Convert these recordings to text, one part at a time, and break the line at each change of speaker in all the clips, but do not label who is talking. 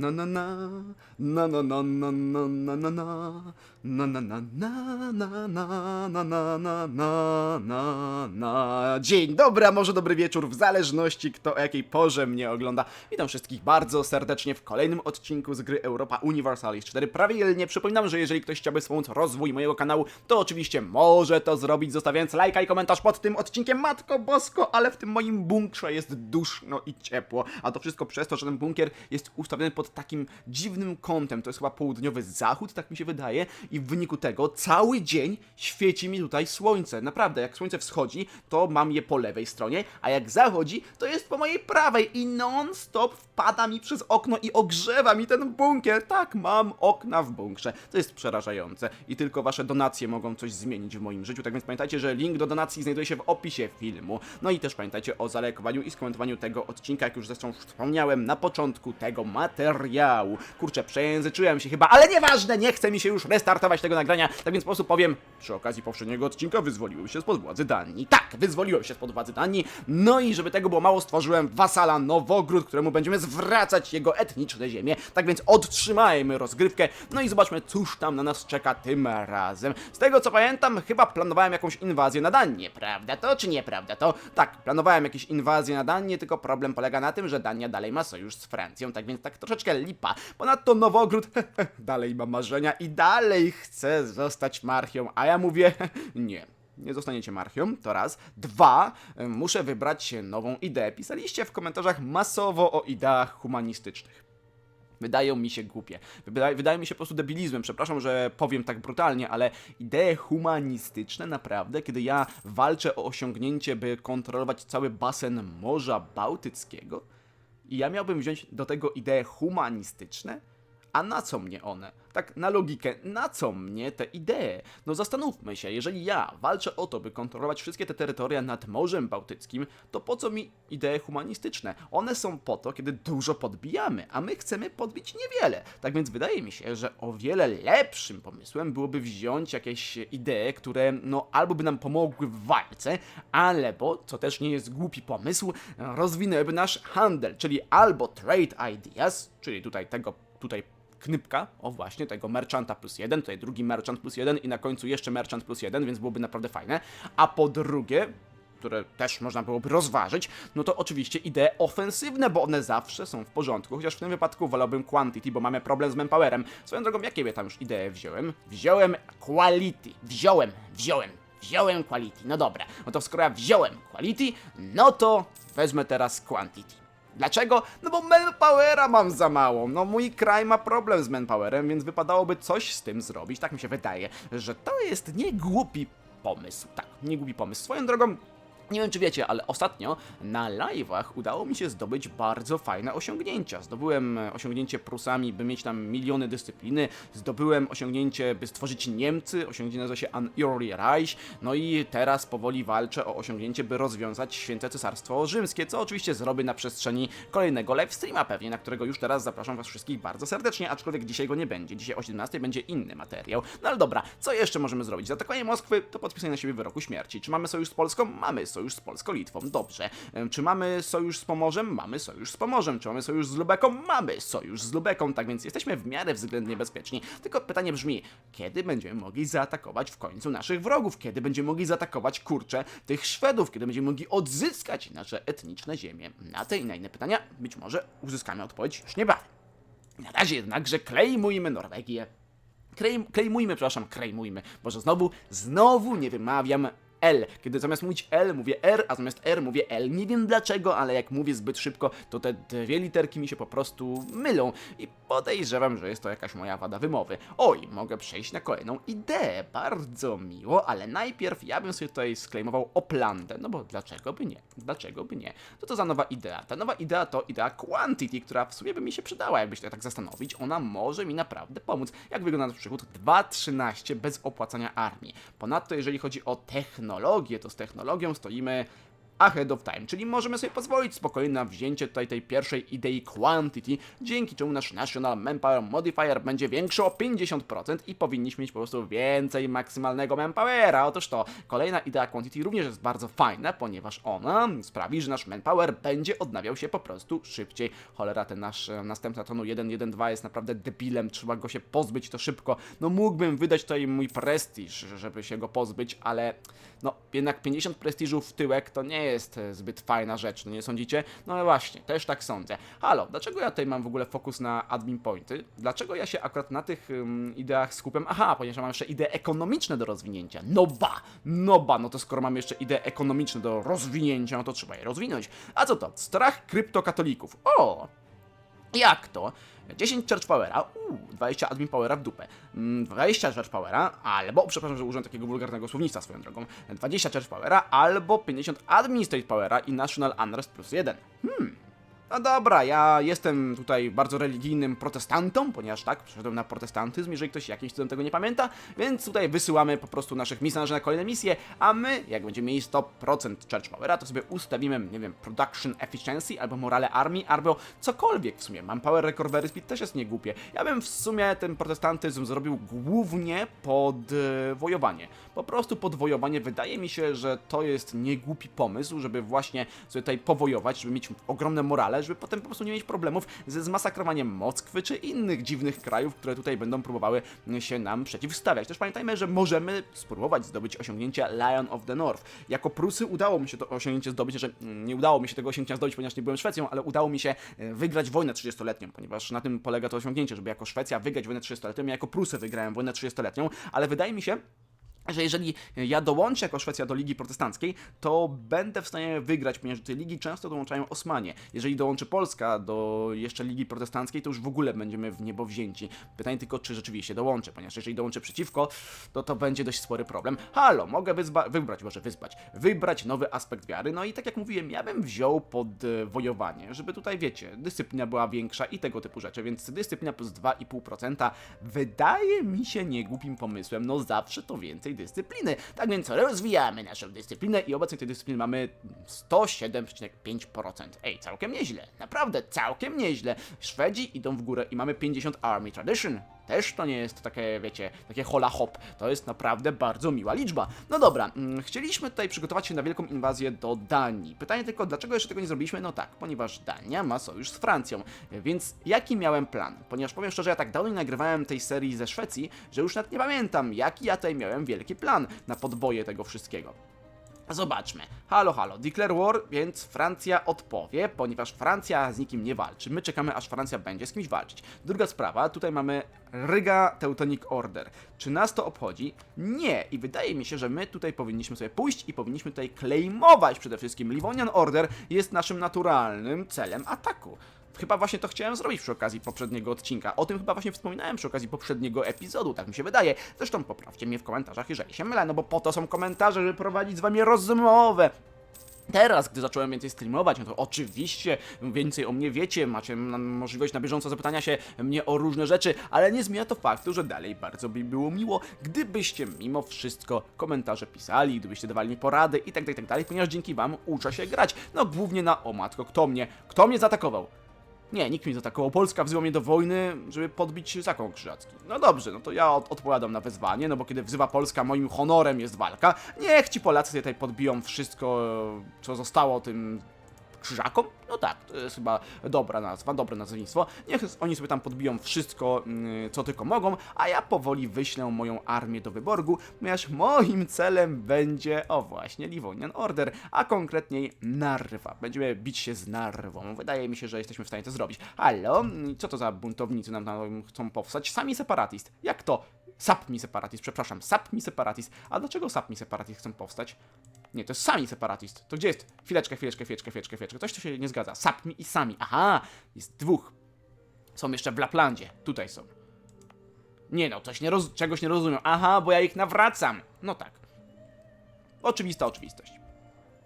Na na na, na na na na na na na na, na na na na na na na na na na na. Dzień dobry, a może dobry wieczór, w zależności kto o jakiej porze mnie ogląda. Witam wszystkich bardzo serdecznie w kolejnym odcinku z gry Europa Universalis 4. Prawilnie przypominam, że jeżeli ktoś chciałby wspomóc rozwój mojego kanału, to oczywiście może to zrobić, zostawiając lajka i komentarz pod tym odcinkiem. Matko Bosko, ale w tym moim bunkrze jest duszno i ciepło. A to wszystko przez to, że ten bunkier jest ustawiony pod takim dziwnym kątem. To jest chyba południowy zachód, tak mi się wydaje. I w wyniku tego cały dzień świeci mi tutaj słońce. Naprawdę, jak słońce wschodzi, to mam je po lewej stronie, a jak zachodzi, to jest po mojej prawej i non-stop wpada mi przez okno i ogrzewa mi ten bunkier. Tak, mam okna w bunkrze. To jest przerażające i tylko wasze donacje mogą coś zmienić w moim życiu. Tak więc pamiętajcie, że link do donacji znajduje się w opisie filmu. No i też pamiętajcie o zalajkowaniu i skomentowaniu tego odcinka, jak już zresztą wspomniałem na początku tego materiału. Kurczę, przejęzyczyłem się chyba, ale nieważne, nie chce mi się już restartować tego nagrania, tak więc po prostu powiem, przy okazji poprzedniego odcinka wyzwoliłem się spod władzy Danii. Tak, wyzwoliłem się spod władzy Danii, no i żeby tego było mało, stworzyłem wasala Nowogród, któremu będziemy zwracać jego etniczne ziemie, tak więc odtrzymajmy rozgrywkę, no i zobaczmy, cóż tam na nas czeka tym razem. Z tego co pamiętam, chyba planowałem jakąś inwazję na Danię, prawda to czy nieprawda to? Tak, planowałem jakieś inwazję na Danię, tylko problem polega na tym, że Dania dalej ma sojusz z Francją, tak więc tak troszeczkę lipa. Ponadto Nowogród dalej ma marzenia i dalej chce zostać marchią, a ja mówię nie. Nie zostaniecie marchią, to raz. Dwa, muszę wybrać nową ideę. Pisaliście w komentarzach masowo o ideach humanistycznych. Wydają mi się głupie. Wydaje mi się po prostu debilizmem. Przepraszam, że powiem tak brutalnie, ale idee humanistyczne naprawdę, kiedy ja walczę o osiągnięcie, by kontrolować cały basen Morza Bałtyckiego i ja miałbym wziąć do tego idee humanistyczne? A na co mnie one? Tak na logikę, na co mnie te idee? No zastanówmy się, jeżeli ja walczę o to, by kontrolować wszystkie te terytoria nad Morzem Bałtyckim, to po co mi idee humanistyczne? One są po to, kiedy dużo podbijamy, a my chcemy podbić niewiele. Tak więc wydaje mi się, że o wiele lepszym pomysłem byłoby wziąć jakieś idee, które no albo by nam pomogły w walce, albo, co też nie jest głupi pomysł, rozwinęłyby nasz handel, czyli albo trade ideas, czyli tutaj tego, tutaj knypka, o właśnie, tego merchanta plus jeden, tutaj drugi merchant plus jeden i na końcu jeszcze merchant plus jeden, więc byłoby naprawdę fajne. A po drugie, które też można byłoby rozważyć, no to oczywiście idee ofensywne, bo one zawsze są w porządku, chociaż w tym wypadku wolałbym quantity, bo mamy problem z manpowerem. Swoją drogą, jakie ja tam już idee wziąłem? Wziąłem quality, wziąłem, wziąłem, wziąłem quality, no dobra, no to skoro ja wziąłem quality, no to wezmę teraz quantity. Dlaczego? No bo manpowera mam za mało. No mój kraj ma problem z manpowerem, więc wypadałoby coś z tym zrobić. Tak mi się wydaje, że to jest nie głupi pomysł. Tak, nie głupi pomysł. Swoją drogą, nie wiem czy wiecie, ale ostatnio na live'ach udało mi się zdobyć bardzo fajne osiągnięcia. Zdobyłem osiągnięcie Prusami, by mieć tam miliony dyscypliny. Zdobyłem osiągnięcie, by stworzyć Niemcy. Osiągnięcie nazywa się An Early Reich. No i teraz powoli walczę o osiągnięcie, by rozwiązać Święte Cesarstwo Rzymskie, co oczywiście zrobię na przestrzeni kolejnego livestreama pewnie, na którego już teraz zapraszam was wszystkich bardzo serdecznie, aczkolwiek dzisiaj go nie będzie. Dzisiaj o 17 będzie inny materiał. No ale dobra, co jeszcze możemy zrobić? Zaatakowanie Moskwy to podpisanie na siebie wyroku śmierci. Czy mamy sojusz z Polską? Mamy sojusz z Polską-Litwą. Dobrze. Em, Czy mamy sojusz z Pomorzem? Mamy sojusz z Pomorzem. Czy mamy sojusz z Lubeką? Mamy sojusz z Lubeką. Tak więc jesteśmy w miarę względnie bezpieczni. Tylko pytanie brzmi, kiedy będziemy mogli zaatakować w końcu naszych wrogów? Kiedy będziemy mogli zaatakować, kurczę, tych Szwedów? Kiedy będziemy mogli odzyskać nasze etniczne ziemie? Na te i na inne pytania być może uzyskamy odpowiedź już niebawem. Na razie jednakże klejmujmy Norwegię. Klej, klejmujmy, przepraszam, klejmujmy. Boże, znowu, znowu nie wymawiam L. Kiedy zamiast mówić L mówię R, a zamiast R mówię L. Nie wiem dlaczego, ale jak mówię zbyt szybko, to te dwie literki mi się po prostu mylą. I podejrzewam, że jest to jakaś moja wada wymowy. Oj, mogę przejść na kolejną ideę. Bardzo miło, ale najpierw ja bym sobie tutaj sklejmował Oplandę. No bo dlaczego by nie? Dlaczego by nie? Co to za nowa idea? Ta nowa idea to idea Quantity, która w sumie by mi się przydała, jakby się tak zastanowić. Ona może mi naprawdę pomóc. Jak wygląda na przykład 2.13 bez opłacania armii. Ponadto, jeżeli chodzi o technologię, to z technologią stoimy ahead of time, czyli możemy sobie pozwolić spokojnie na wzięcie tutaj tej pierwszej idei quantity, dzięki czemu nasz National Manpower Modifier będzie większy o 50% i powinniśmy mieć po prostu więcej maksymalnego manpowera. Otóż to, kolejna idea quantity również jest bardzo fajna, ponieważ ona sprawi, że nasz manpower będzie odnawiał się po prostu szybciej. Cholera, ten nasz e, następca tonu 1.1.2 jest naprawdę debilem, trzeba go się pozbyć to szybko. No mógłbym wydać tutaj mój prestiż, żeby się go pozbyć, ale no jednak 50 prestiżu w tyłek to nie jest e, zbyt fajna rzecz, no nie sądzicie? No właśnie, też tak sądzę. Halo, dlaczego ja tutaj mam w ogóle fokus na admin pointy? Dlaczego ja się akurat na tych ym, ideach skupiam? Aha, ponieważ mam jeszcze idee ekonomiczne do rozwinięcia. No ba, no ba, no to skoro mam jeszcze idee ekonomiczne do rozwinięcia, no to trzeba je rozwinąć. A co to? Strach kryptokatolików. O! Jak to? 10 Church Powera, uuu, 20 Admin Powera w dupę, Mm, 20 Church Powera, albo, przepraszam, że użyłem takiego wulgarnego słownictwa swoją drogą, 20 Church Powera, albo 50 Administrate Powera i National Unrest plus 1. Hmm. No dobra, ja jestem tutaj bardzo religijnym protestantą, ponieważ tak, przeszedłem na protestantyzm, jeżeli ktoś jakimś cudem tego nie pamięta, więc tutaj wysyłamy po prostu naszych misjonarzy na kolejne misje, a my, jak będziemy mieli 100% Church Powera, to sobie ustawimy, nie wiem, Production Efficiency, albo Morale Armii, albo cokolwiek w sumie. Mam Power Recovery Speed, też jest niegłupie. Ja bym w sumie ten protestantyzm zrobił głównie pod e, wojowanie. Po prostu pod wojowanie. Wydaje mi się, że to jest niegłupi pomysł, żeby właśnie sobie tutaj powojować, żeby mieć ogromne morale, żeby potem po prostu nie mieć problemów ze zmasakrowaniem Moskwy czy innych dziwnych krajów, które tutaj będą próbowały się nam przeciwstawiać. Też pamiętajmy, że możemy spróbować zdobyć osiągnięcie Lion of the North. Jako Prusy udało mi się to osiągnięcie zdobyć, że nie udało mi się tego osiągnięcia zdobyć, ponieważ nie byłem Szwecją, ale udało mi się e, wygrać wojnę 30-letnią, ponieważ na tym polega to osiągnięcie, żeby jako Szwecja wygrać wojnę 30-letnią. Ja jako Prusy wygrałem wojnę 30-letnią, ale wydaje mi się, że jeżeli ja dołączę jako Szwecja do Ligi Protestanckiej, to będę w stanie wygrać, ponieważ do tej ligi często dołączają Osmanie. Jeżeli dołączy Polska do jeszcze Ligi Protestanckiej, to już w ogóle będziemy w niebo wzięci. Pytanie tylko, czy rzeczywiście dołączę, ponieważ jeżeli dołączę przeciwko, to to będzie dość spory problem. Halo, mogę wybrać, może wyzbać, wybrać nowy aspekt wiary, no i tak jak mówiłem, ja bym wziął pod e, wojowanie, żeby tutaj, wiecie, dyscyplina była większa i tego typu rzeczy, więc dyscyplina plus 2,5% wydaje mi się niegłupim pomysłem, no zawsze to więcej dyscypliny. Tak więc rozwijamy naszą dyscyplinę i obecnie tej dyscypliny mamy 107,5%. Ej, całkiem nieźle, naprawdę całkiem nieźle. Szwedzi idą w górę i mamy 50 Army Tradition. Też to nie jest takie, wiecie, takie hola hop. To jest naprawdę bardzo miła liczba. No dobra, mm, chcieliśmy tutaj przygotować się na wielką inwazję do Danii. Pytanie tylko, dlaczego jeszcze tego nie zrobiliśmy? No tak, ponieważ Dania ma sojusz z Francją. Więc jaki miałem plan? Ponieważ powiem szczerze, ja tak dawno nie nagrywałem tej serii ze Szwecji, że już nawet nie pamiętam, jaki ja tutaj miałem wielki plan na podwoje tego wszystkiego. Zobaczmy. Halo, halo. Declare war, więc Francja odpowie, ponieważ Francja z nikim nie walczy. My czekamy, aż Francja będzie z kimś walczyć. Druga sprawa, tutaj mamy Riga Teutonic Order. Czy nas to obchodzi? Nie. I wydaje mi się, że my tutaj powinniśmy sobie pójść i powinniśmy tutaj claimować przede wszystkim. Livonian Order jest naszym naturalnym celem ataku. Chyba właśnie to chciałem zrobić przy okazji poprzedniego odcinka. O tym chyba właśnie wspominałem przy okazji poprzedniego epizodu, tak mi się wydaje. Zresztą poprawcie mnie w komentarzach, jeżeli się mylę, no bo po to są komentarze, żeby prowadzić z wami rozmowę. Teraz, gdy zacząłem więcej streamować, no to oczywiście więcej o mnie wiecie, macie możliwość na bieżąco zapytania się mnie o różne rzeczy, ale nie zmienia to faktu, że dalej bardzo by było miło, gdybyście mimo wszystko komentarze pisali, gdybyście dawali mi porady i tak i tak dalej, ponieważ dzięki wam uczę się grać. No głównie na o matko, kto mnie, kto mnie zaatakował? Nie, nikt mnie nie zaatakował. Polska wzywa mnie do wojny, żeby podbić zakon krzyżacki. No dobrze, no to ja od odpowiadam na wezwanie, no bo kiedy wzywa Polska, moim honorem jest walka. Niech ci Polacy tutaj podbiją wszystko, co zostało tym krzyżakom? No tak, to jest chyba dobra nazwa, dobre nazewnictwo. Niech oni sobie tam podbiją wszystko, mm, co tylko mogą, a ja powoli wyślę moją armię do Wyborgu, ponieważ moim celem będzie, o właśnie, Livonian Order, a konkretniej Narwa. Będziemy bić się z Narwą. Wydaje mi się, że jesteśmy w stanie to zrobić. Halo? Co to za buntownicy nam tam chcą powstać? Sami separatist. Jak to? Sapmi separatist, przepraszam, Sapmi separatist. A dlaczego Sapmi separatist chcą powstać? Nie, to jest sami separatist. To gdzie jest? Chwileczkę, chwileczkę, chwileczkę, chwileczkę, chwileczkę. Coś tu się nie zgadza. Sapmi i sami. Aha, jest dwóch. Są jeszcze w Laplandzie. Tutaj są. Nie no, coś nie roz... czegoś nie rozumiem. Aha, bo ja ich nawracam. No tak. Oczywista oczywistość.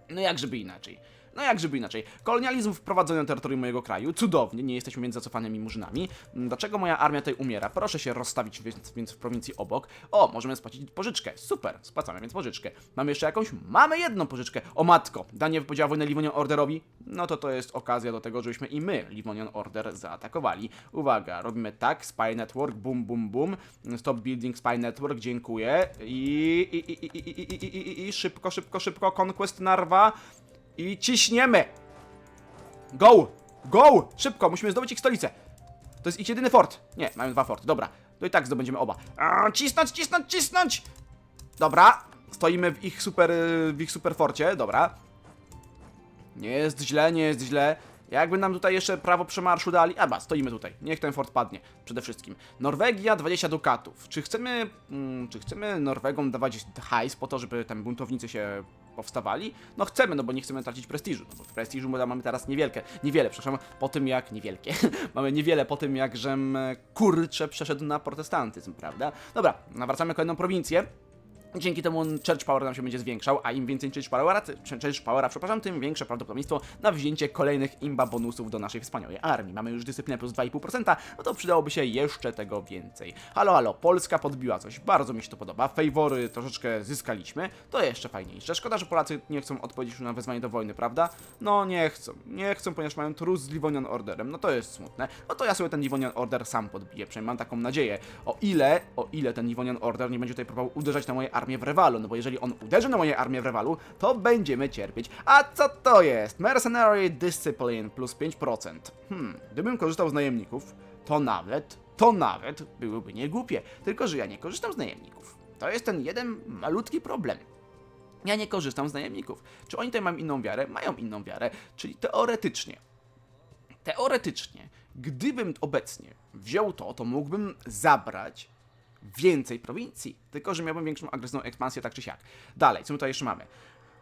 No jak żeby inaczej. No jak żeby inaczej. Kolonializm wprowadzony na terytorium mojego kraju. Cudownie, nie jesteśmy więc zacofanymi murzynami. Mm, Dlaczego moja armia tutaj umiera? Proszę się rozstawić więc, więc w prowincji obok. O, możemy spłacić pożyczkę. Super, spłacamy więc pożyczkę. Mamy jeszcze jakąś? Mamy jedną pożyczkę. O matko, Danie wypowiedziała wojnę Livonian Orderowi. No to to jest okazja do tego, żebyśmy i my Livonian Order zaatakowali. Uwaga, robimy tak, Spy Network, bum, bum, bum. Stop building Spy Network, dziękuję. I, i, i, i, i, i, i, i, i szybko, szybko, szybko, Conquest Narwa. I ciśniemy! Go! Go! Szybko, musimy zdobyć ich stolicę. To jest ich jedyny fort. Nie, mamy dwa forty, dobra. To i tak zdobędziemy oba. A, cisnąć, cisnąć, cisnąć! Dobra, stoimy w ich super, w ich super forcie, dobra. Nie jest źle, nie jest źle. Jakby nam tutaj jeszcze prawo przemarszu dali. Aba, stoimy tutaj. Niech ten fort padnie. Przede wszystkim. Norwegia 20 dukatów. Czy chcemy. Mm, czy chcemy Norwegom dawać hajs po to, żeby tam buntownicy się powstawali? No chcemy, no bo nie chcemy tracić prestiżu. No bo prestiżu mamy teraz niewielkie. Niewiele, przepraszam, po tym jak. Niewielkie. mamy niewiele po tym jak żem e, kurcze przeszedł na protestantyzm, prawda? Dobra, nawracamy kolejną prowincję. Dzięki temu Church Power nam się będzie zwiększał, a im więcej Church Powera, Church Powera, przepraszam, tym większe prawdopodobieństwo na wzięcie kolejnych imba bonusów do naszej wspaniałej armii. Mamy już dyscyplinę plus 2,5%, no to przydałoby się jeszcze tego więcej. Halo, halo, Polska podbiła coś, bardzo mi się to podoba. Fejwory troszeczkę zyskaliśmy, to jeszcze fajniejsze. Szkoda, że Polacy nie chcą odpowiedzieć na wezwanie do wojny, prawda? No nie chcą, nie chcą, ponieważ mają trus z Livonian Orderem, no to jest smutne. No to ja sobie ten Livonian Order sam podbiję, przynajmniej mam taką nadzieję. O ile, o ile ten Livonian Order nie będzie tutaj próbował uderzać na moje armię w Rewalu, no bo jeżeli on uderzy na moje armię w Rewalu, to będziemy cierpieć. A co to jest? Mercenary Discipline plus 5%. Hmm, gdybym korzystał z najemników, to nawet, to nawet byłoby niegłupie. Tylko, że ja nie korzystam z najemników. To jest ten jeden malutki problem. Ja nie korzystam z najemników. Czy oni tutaj mają inną wiarę? Mają inną wiarę, czyli teoretycznie. Teoretycznie, gdybym obecnie wziął to, to mógłbym zabrać więcej prowincji, tylko że miałbym większą agresywną ekspansję tak czy siak. Dalej, co my tutaj jeszcze mamy?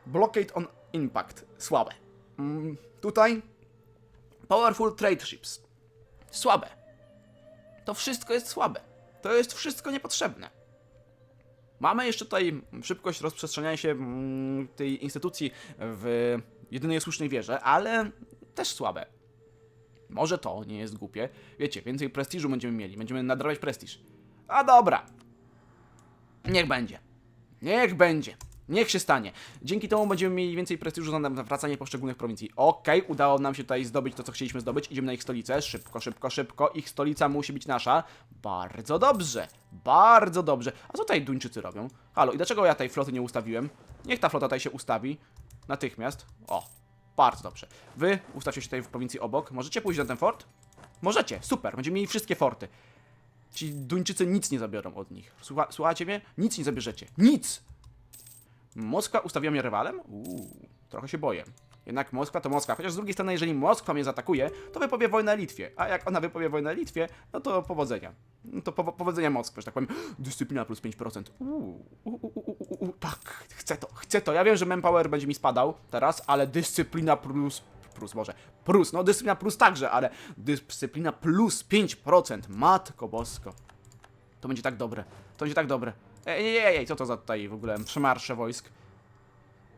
Blockade on Impact, słabe. Mm, tutaj Powerful Trade Ships, słabe. To wszystko jest słabe. To jest wszystko niepotrzebne. Mamy jeszcze tutaj szybkość rozprzestrzeniania się mm, tej instytucji w jedynej słusznej wierze, ale też słabe. Może to nie jest głupie. Wiecie, więcej prestiżu będziemy mieli, będziemy nadrabiać prestiż. A dobra. Niech będzie. Niech będzie. Niech się stanie. Dzięki temu będziemy mieli więcej prestiżu na nawracanie poszczególnych prowincji. Okej, udało nam się tutaj zdobyć to, co chcieliśmy zdobyć. Idziemy na ich stolicę. Szybko, szybko, szybko. Ich stolica musi być nasza. Bardzo dobrze. Bardzo dobrze. A co tutaj Duńczycy robią? Halo, i dlaczego ja tej floty nie ustawiłem? Niech ta flota tutaj się ustawi. Natychmiast. O, bardzo dobrze. Wy ustawcie się tutaj w prowincji obok. Możecie pójść na ten fort? Możecie, super. Będziemy mieli wszystkie forty. Ci Duńczycy nic nie zabiorą od nich. Słucha, słuchacie mnie? Nic nie zabierzecie. Nic! Moskwa ustawiła mnie rywalem? Uuu, trochę się boję. Jednak Moskwa to Moskwa. Chociaż z drugiej strony, jeżeli Moskwa mnie zaatakuje, to wypowie wojnę Litwie. A jak ona wypowie wojnę Litwie, no to powodzenia. No to powo- powodzenia Moskwy, że tak powiem. Dyscyplina plus 5%. Uuu, u, tak, chcę to, chcę to. Ja wiem, że manpower będzie mi spadał teraz, ale dyscyplina plus plus może, plus, no dyscyplina plus także, ale dyscyplina plus 5%, matko bosko. To będzie tak dobre, to będzie tak dobre. Ej, ej, ej, ej, co to za tutaj w ogóle przemarsze wojsk?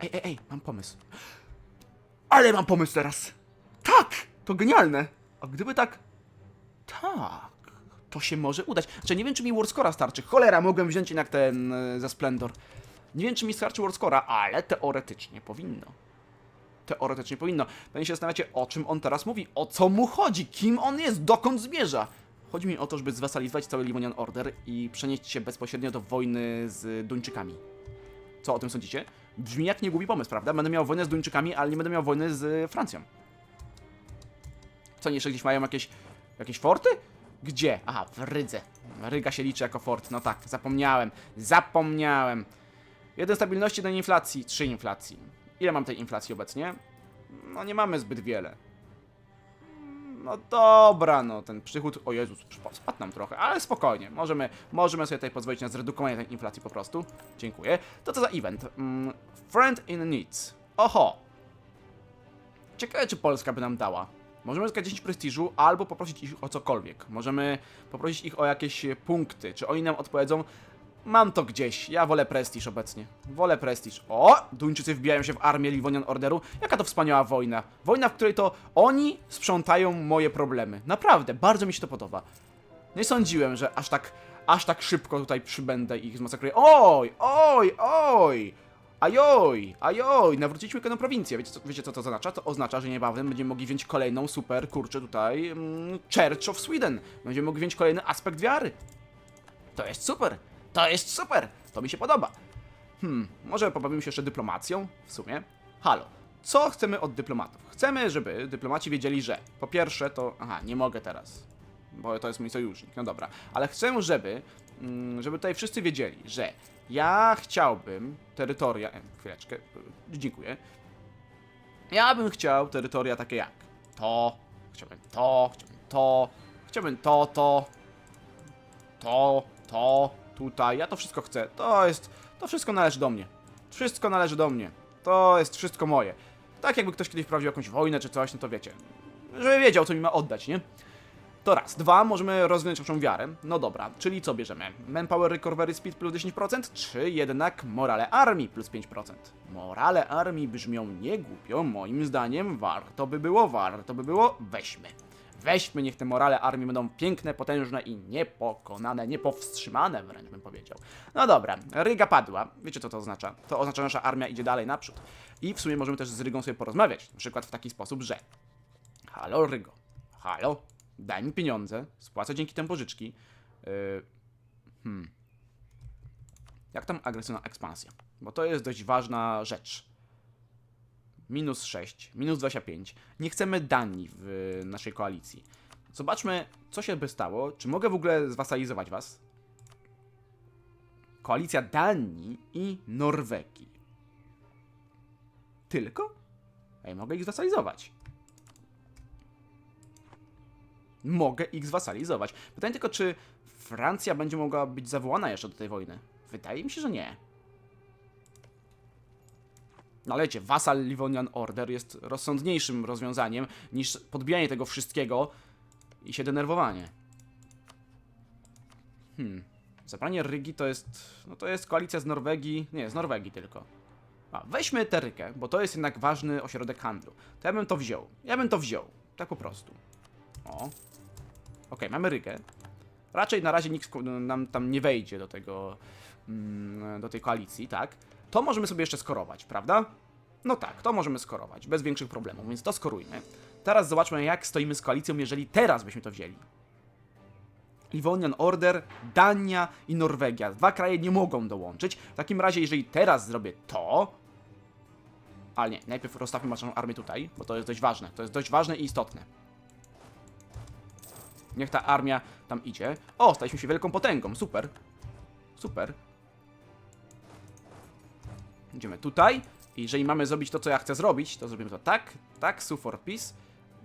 Ej, ej, ej, mam pomysł. Ale mam pomysł teraz! Tak! To genialne! A gdyby tak... Tak... To się może udać. Znaczy, nie wiem, czy mi Warscora starczy. Cholera, mogłem wziąć jednak ten e, za Splendor. Nie wiem, czy mi starczy Warscora, ale teoretycznie powinno teoretycznie powinno. Pewnie się zastanawiacie, o czym on teraz mówi, o co mu chodzi, kim on jest, dokąd zmierza. Chodzi mi o to, żeby zwasalizować cały Livonian Order i przenieść się bezpośrednio do wojny z Duńczykami. Co o tym sądzicie? Brzmi jak niegłupi pomysł, prawda? Będę miał wojnę z Duńczykami, ale nie będę miał wojny z Francją. Co, nie jeszcze gdzieś mają jakieś, jakieś forty? Gdzie? Aha, w Rydze. Ryga się liczy jako fort. No tak, zapomniałem. Zapomniałem. Jeden stabilności, jeden inflacji, trzy inflacji. Ile mam tej inflacji obecnie? No nie mamy zbyt wiele. No dobra, no ten przychód, o Jezus, sp- spadł nam trochę, ale spokojnie, możemy, możemy sobie tutaj pozwolić na zredukowanie tej inflacji po prostu. Dziękuję. To co za event? Mm, friend in needs. Oho. Ciekawe, czy Polska by nam dała. Możemy zyskać 10 prestiżu, albo poprosić ich o cokolwiek. Możemy poprosić ich o jakieś punkty. Czy oni nam odpowiedzą? Mam to gdzieś. Ja wolę prestiż obecnie. Wolę prestiż. O! Duńczycy wbijają się w armię Livonian Orderu. Jaka to wspaniała wojna. Wojna, w której to oni sprzątają moje problemy. Naprawdę, bardzo mi się to podoba. Nie sądziłem, że aż tak, aż tak szybko tutaj przybędę i ich zmasakruję. Oj, oj, oj! Ajoj, ajoj, nawróciliśmy kolejną prowincję. Wiecie co, wiecie co to oznacza? To oznacza, że niebawem będziemy mogli wziąć kolejną super, kurczę tutaj, mm, Church of Sweden. Będziemy mogli wziąć kolejny aspekt wiary. To jest super! To jest super! To mi się podoba. Hmm, może pobawimy się jeszcze dyplomacją? W sumie. Halo, co chcemy od dyplomatów? Chcemy, żeby dyplomaci wiedzieli, że po pierwsze to... Aha, nie mogę teraz, bo to jest mój sojusznik, no dobra. Ale chcę, żeby, mm, żeby tutaj wszyscy wiedzieli, że ja chciałbym terytoria... E, chwileczkę, y, dziękuję. Ja bym chciał terytoria takie jak to, chciałbym to, chciałbym to, chciałbym to, to, to, to, tutaj, ja to wszystko chcę. To jest, to wszystko należy do mnie. Wszystko należy do mnie. To jest wszystko moje. Tak jakby ktoś kiedyś wprowadził jakąś wojnę czy coś, no to wiecie. Żeby wiedział, co mi ma oddać, nie? To raz. Dwa, możemy rozwinąć naszą wiarę. No dobra, czyli co bierzemy? Manpower Recovery Speed plus 10%, czy jednak Morale Armii plus 5%? Morale Armii brzmią niegłupio, moim zdaniem warto by było, warto by było, weźmy. Weźmy, niech te morale armii będą piękne, potężne i niepokonane, niepowstrzymane wręcz bym powiedział. No dobra, Ryga padła. Wiecie co to oznacza? To oznacza, że nasza armia idzie dalej naprzód. I w sumie możemy też z Rygą sobie porozmawiać. Na przykład w taki sposób, że Halo Rygo, halo, daj mi pieniądze, spłacę dzięki temu pożyczki. Yy, hmm. Jak tam agresywna ekspansja? Bo to jest dość ważna rzecz. Minus 6, minus 25. Nie chcemy Danii w naszej koalicji. Zobaczmy, co się by stało. Czy mogę w ogóle zwasalizować was? Koalicja Danii i Norwegii. Tylko? Ej, mogę ich zwasalizować. Mogę ich zwasalizować. Pytanie tylko, czy Francja będzie mogła być zawołana jeszcze do tej wojny? Wydaje mi się, że nie. No ale wiecie, Vassal Livonian Order jest rozsądniejszym rozwiązaniem niż podbijanie tego wszystkiego i się denerwowanie. Hmm. Zabranie Rygi to jest... No to jest koalicja z Norwegii... Nie, z Norwegii tylko. A, weźmy tę Rygę, bo to jest jednak ważny ośrodek handlu. To ja bym to wziął. Ja bym to wziął. Tak po prostu. O. Okej, mamy Rygę. Raczej na razie nikt nam tam nie wejdzie do tego... Mm, do tej koalicji, tak? To możemy sobie jeszcze skorować, prawda? No tak, to możemy skorować, bez większych problemów, więc to skorujmy. Teraz zobaczmy, jak stoimy z koalicją, jeżeli teraz byśmy to wzięli. Livonian Order, Dania i Norwegia. Dwa kraje nie mogą dołączyć. W takim razie, jeżeli teraz zrobię to... Ale nie, najpierw rozstawmy naszą armię tutaj, bo to jest dość ważne. To jest dość ważne i istotne. Niech ta armia tam idzie. O, staliśmy się wielką potęgą, super. Super. Idziemy tutaj. I jeżeli mamy zrobić to, co ja chcę zrobić, to zrobimy to tak, tak, su for peace.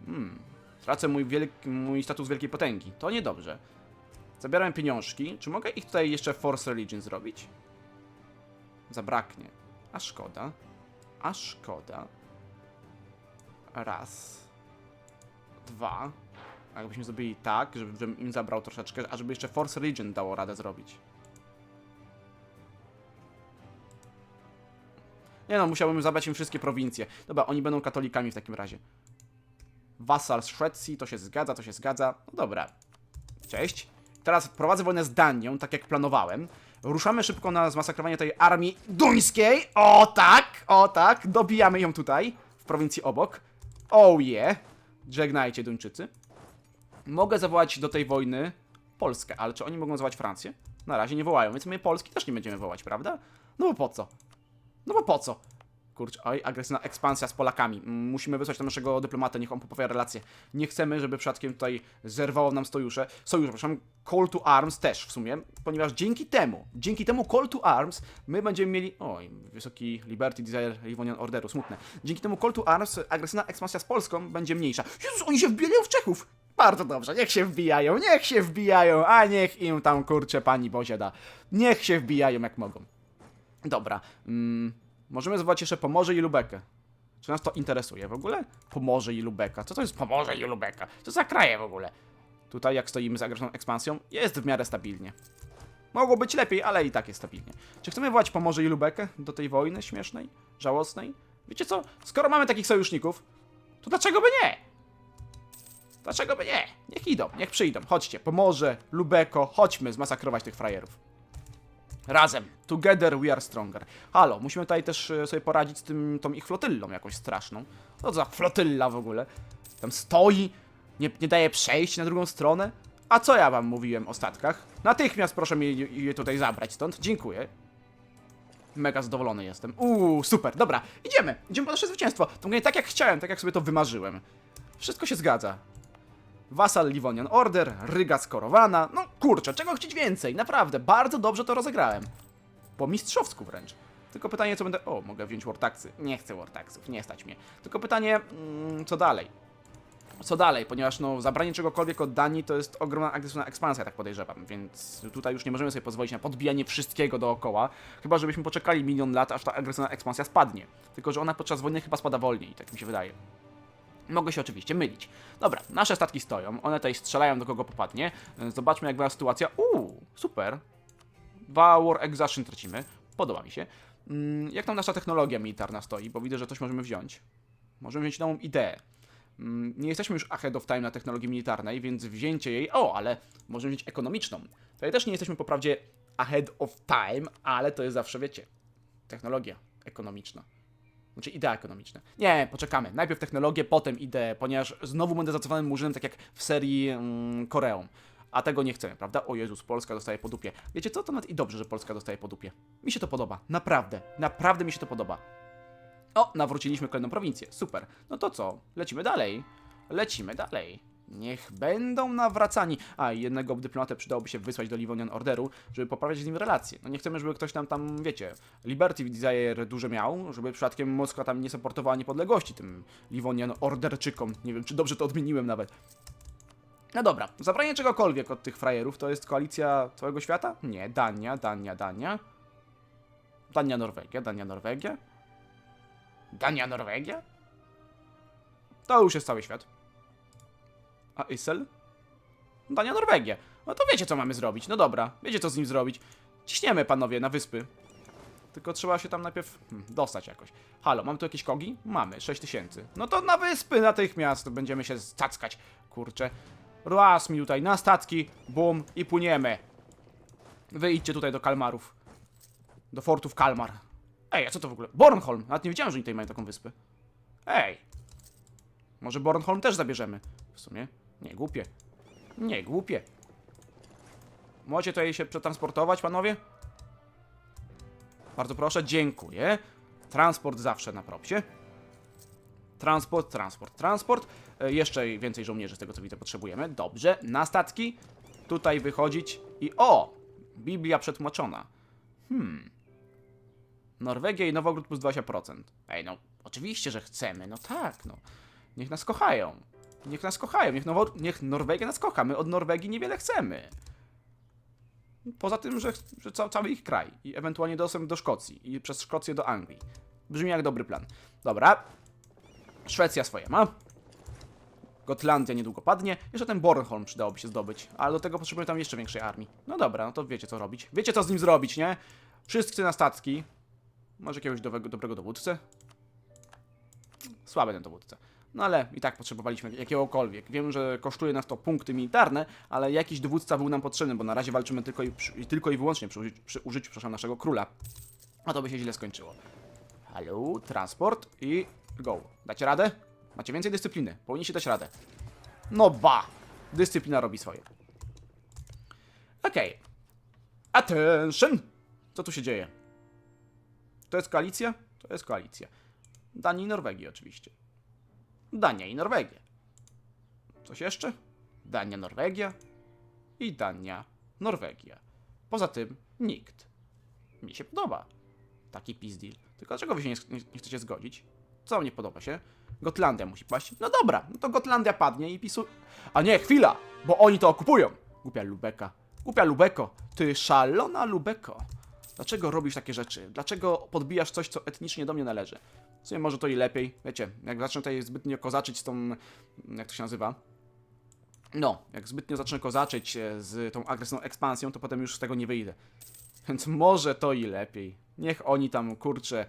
Hmm. Tracę mój, wielk, mój status wielkiej potęgi. To niedobrze. Zabieram pieniążki. Czy mogę ich tutaj jeszcze Force Religion zrobić? Zabraknie. A szkoda. A szkoda. Raz. Dwa. Jakbyśmy zrobili tak, żebym im zabrał troszeczkę, a żeby jeszcze Force Religion dało radę zrobić. Nie no, musiałbym zabrać im wszystkie prowincje. Dobra, oni będą katolikami w takim razie. Wasal z Szwecji, to się zgadza, to się zgadza. No dobra. Cześć. Teraz prowadzę wojnę z Danią, tak jak planowałem. Ruszamy szybko na zmasakrowanie tej armii duńskiej. O tak, o tak. Dobijamy ją tutaj, w prowincji obok. Oh yeah. Żegnajcie Duńczycy. Mogę zawołać do tej wojny Polskę, ale czy oni mogą zawołać Francję? Na razie nie wołają, więc my Polski też nie będziemy wołać, prawda? No bo po co? No bo po co? Kurczę, oj, agresywna ekspansja z Polakami. Musimy wysłać tam naszego dyplomatę, niech on poprawia relacje. Nie chcemy, żeby przypadkiem tutaj zerwało nam sojusze. Sojusz, przepraszam, call to arms też w sumie, ponieważ dzięki temu, dzięki temu call to arms, my będziemy mieli... Oj, wysoki Liberty Desire Livonian Orderu, smutne. Dzięki temu call to arms agresywna ekspansja z Polską będzie mniejsza. Jezus, oni się wbijają w Czechów! Bardzo dobrze, niech się wbijają, niech się wbijają, a niech im tam, kurczę, pani Bozie da. Niech się wbijają jak mogą. Dobra. Mm, możemy zwołać jeszcze Pomorze i Lubekę. Czy nas to interesuje w ogóle? Pomorze i Lubeka. Co to jest Pomorze i Lubeka? Co za kraje w ogóle? Tutaj, jak stoimy z agresywną ekspansją, jest w miarę stabilnie. Mogło być lepiej, ale i tak jest stabilnie. Czy chcemy wołać Pomorze i Lubekę do tej wojny śmiesznej, żałosnej? Wiecie co? Skoro mamy takich sojuszników, to dlaczego by nie? Dlaczego by nie? Niech idą, niech przyjdą. Chodźcie, Pomorze, Lubeko, chodźmy zmasakrować tych frajerów. Razem. Together we are stronger. Halo, musimy tutaj też e, sobie poradzić z tym, tą ich flotyllą jakąś straszną. Co za flotylla w ogóle? Tam stoi, nie, nie daje przejść na drugą stronę. A co ja wam mówiłem o statkach? Natychmiast proszę mnie je tutaj zabrać stąd. Dziękuję. Mega zadowolony jestem. Uuu, super, dobra, idziemy. Idziemy po nasze zwycięstwo. To mnie tak jak chciałem, tak jak sobie to wymarzyłem. Wszystko się zgadza. Wasal Livonian Order, Ryga skorowana. No kurczę, czego chcieć więcej? Naprawdę, bardzo dobrze to rozegrałem. Po mistrzowsku wręcz. Tylko pytanie, co będę... O, mogę wziąć Wartaxy. Nie chcę Wartaxów, nie stać mnie. Tylko pytanie, mm, co dalej? Co dalej? Ponieważ no, zabranie czegokolwiek od Danii to jest ogromna agresywna ekspansja, tak podejrzewam, więc tutaj już nie możemy sobie pozwolić na podbijanie wszystkiego dookoła, chyba żebyśmy poczekali milion lat, aż ta agresywna ekspansja spadnie. Tylko, że ona podczas wojny chyba spada wolniej, tak mi się wydaje. Mogę się oczywiście mylić. Dobra, nasze statki stoją, one tutaj strzelają do kogo popadnie. E, Zobaczmy jak była sytuacja. Uuu, super. Dwa War Exhaustion tracimy. Podoba mi się. Mm, Jak tam nasza technologia militarna stoi? Bo widzę, że coś możemy wziąć. Możemy wziąć nową ideę. Mm, Nie jesteśmy już ahead of time na technologii militarnej, więc wzięcie jej... O, ale możemy wziąć ekonomiczną. Tutaj też nie jesteśmy po prawdzie ahead of time, ale to jest zawsze, wiecie, technologia ekonomiczna. Znaczy idea ekonomiczna. Nie, poczekamy. Najpierw technologię, potem ideę, ponieważ znowu będę zacofanym murzynem, tak jak w serii mm, Koreą. A tego nie chcemy, prawda? O Jezus, Polska dostaje po dupie. Wiecie co? To nawet i dobrze, że Polska dostaje po dupie. Mi się to podoba. Naprawdę. Naprawdę mi się to podoba. O, nawróciliśmy kolejną prowincję. Super. No to co? Lecimy dalej. Lecimy dalej. Niech będą nawracani. A, i jednego dyplomatę przydałoby się wysłać do Livonian Orderu, żeby poprawiać z nim relacje. No nie chcemy, żeby ktoś tam tam, wiecie, Liberty Desire duże miał, żeby przypadkiem Moskwa tam nie supportowała niepodległości tym Livonian Orderczykom. Nie wiem, czy dobrze to odmieniłem nawet. No dobra, zabranie czegokolwiek od tych frajerów to jest koalicja całego świata? Nie, Dania, Dania, Dania. Dania, Norwegia, Dania, Norwegia. Dania, Norwegia? To już jest cały świat. A Isel? Dania, Norwegia. No to wiecie, co mamy zrobić. No dobra, wiecie, co z nim zrobić. Ciśniemy, panowie, na wyspy. Tylko trzeba się tam najpierw hmm, dostać jakoś. Halo, mamy tu jakieś kogi? Mamy, 6000. No to na wyspy natychmiast będziemy się stackać. Kurczę. Raz mi tutaj na statki, bum i płyniemy. Wyjdźcie tutaj do Kalmarów. Do fortów Kalmar. Ej, a co to w ogóle? Bornholm! Nawet nie wiedziałem, że oni tutaj mają taką wyspę. Ej! Może Bornholm też zabierzemy. W sumie. Nie głupie. Nie głupie. Możecie tutaj się przetransportować, panowie? Bardzo proszę, dziękuję. Transport zawsze na propsie. Transport, transport, transport. E, jeszcze więcej żołnierzy z tego co widzę potrzebujemy. Dobrze, na statki. Tutaj wychodzić i o! Biblia przetłumaczona. Hmm. Norwegia i Nowogród plus 20%. Ej, no, oczywiście, że chcemy. No tak, no. Niech nas kochają. Niech nas kochają. Niech, Nowo... Niech Norwegia nas kocha. My od Norwegii niewiele chcemy. Poza tym, że, że ca cały ich kraj. I ewentualnie dostęp do Szkocji. I przez Szkocję do Anglii. Brzmi jak dobry plan. Dobra. Szwecja swoje ma. Gotlandia niedługo padnie. Jeszcze ten Bornholm przydałoby się zdobyć. Ale do tego potrzebujemy tam jeszcze większej armii. No dobra, no to wiecie co robić. Wiecie co z nim zrobić, nie? Wszyscy na statki. Może jakiegoś dobrego, dobrego dowódcę? Słaby ten dowódca. No ale i tak potrzebowaliśmy jakiegokolwiek. Wiem, że kosztuje nas to punkty militarne, ale jakiś dowódca był nam potrzebny, bo na razie walczymy tylko i, przy, tylko i wyłącznie przy, użyciu- przy użyciu przepraszam, naszego króla. A to by się źle skończyło. Halo, transport i go. Dacie radę? Macie więcej dyscypliny. Powinniście dać radę. No ba! Dyscyplina robi swoje. Okej. Attention! Co tu się dzieje? To jest koalicja? To jest koalicja. Danii i Norwegii oczywiście. Dania i Norwegia. Coś jeszcze? Dania, Norwegia i Dania, Norwegia. Poza tym nikt. Mi się podoba. Taki pizdil. Tylko dlaczego wy się nie, nie, nie chcecie zgodzić? Co mnie podoba się? Gotlandia musi paść. No dobra, no to Gotlandia padnie i pisu... A nie, chwila! Bo oni to okupują! Głupia Lubeka. Głupia Lubeko. Ty szalona Lubeko. Dlaczego robisz takie rzeczy? Dlaczego podbijasz coś, co etnicznie do mnie należy? W sumie może to i lepiej. Wiecie, jak zacznę tutaj zbytnio kozaczyć z tą... Jak to się nazywa? No, jak zbytnio zacznę kozaczyć e, z tą agresywną ekspansją, to potem już z tego nie wyjdę. Więc może to i lepiej. Niech oni tam, kurczę,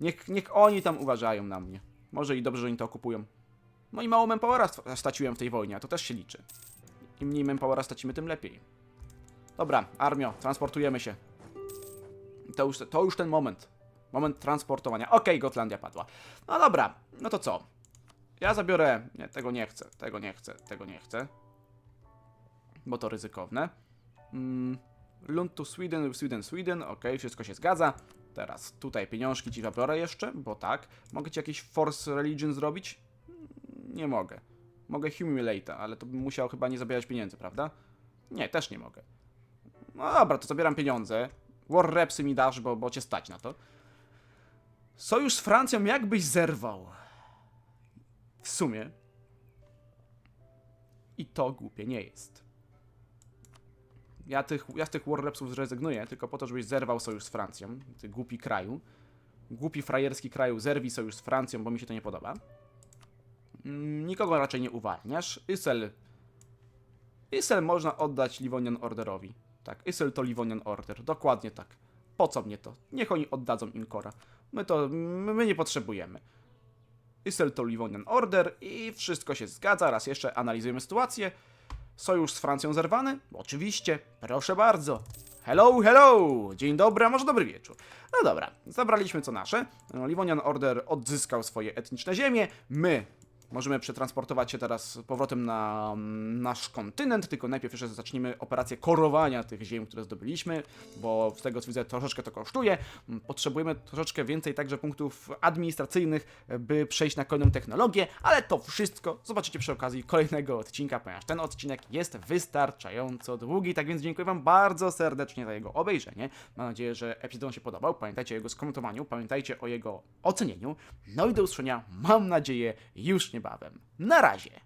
niech, niech oni tam uważają na mnie. Może i dobrze, że oni to okupują. No i mało manpowera st- straciłem w tej wojnie, a to też się liczy. Im mniej manpowera stracimy, tym lepiej. Dobra, armio, transportujemy się. To już, to już ten moment. Moment transportowania. Okej, Gotlandia padła. No dobra, no to co? Ja zabiorę... Nie, tego nie chcę, tego nie chcę, tego nie chcę. Bo to ryzykowne. Mm, Lund to Sweden, Sweden, Sweden. Okej, wszystko się zgadza. Teraz tutaj pieniążki ci zabiorę jeszcze, bo tak. Mogę ci jakiś Force Religion zrobić? Mm, Nie mogę. Mogę Humiliate, ale to bym musiał chyba nie zabierać pieniędzy, prawda? Nie, też nie mogę. No dobra, to zabieram pieniądze. War Repsy mi dasz, bo, bo cię stać na to. Sojusz z Francją jakbyś zerwał. W sumie. I to głupie nie jest. Ja, tych, ja z tych War Repsów zrezygnuję, tylko po to, żebyś zerwał sojusz z Francją. Ty głupi kraju. Głupi frajerski kraju, zerwij sojusz z Francją, bo mi się to nie podoba. Mm, Nikogo raczej nie uwalniasz. Isel. Isel można oddać Livonian Orderowi. Tak, Isel to Livonian Order. Dokładnie tak. Po co mnie to? Niech oni oddadzą Inkora. My to, my, nie potrzebujemy. Isel to Livonian Order i wszystko się zgadza. Raz jeszcze analizujemy sytuację. Sojusz z Francją zerwany? Oczywiście, proszę bardzo. Hello, hello! Dzień dobry, a może dobry wieczór. No dobra, zabraliśmy co nasze. No, Livonian Order odzyskał swoje etniczne ziemie. My możemy przetransportować się teraz powrotem na nasz kontynent, tylko najpierw jeszcze zacznijmy operację korowania tych ziem, które zdobyliśmy, bo z tego co widzę troszeczkę to kosztuje. Potrzebujemy troszeczkę więcej także punktów administracyjnych, by przejść na kolejną technologię, ale to wszystko zobaczycie przy okazji kolejnego odcinka, ponieważ ten odcinek jest wystarczająco długi, tak więc dziękuję Wam bardzo serdecznie za jego obejrzenie. Mam nadzieję, że epizod się podobał. Pamiętajcie o jego skomentowaniu, pamiętajcie o jego ocenieniu. No i do usłyszenia, mam nadzieję, już niebawem. Na razie!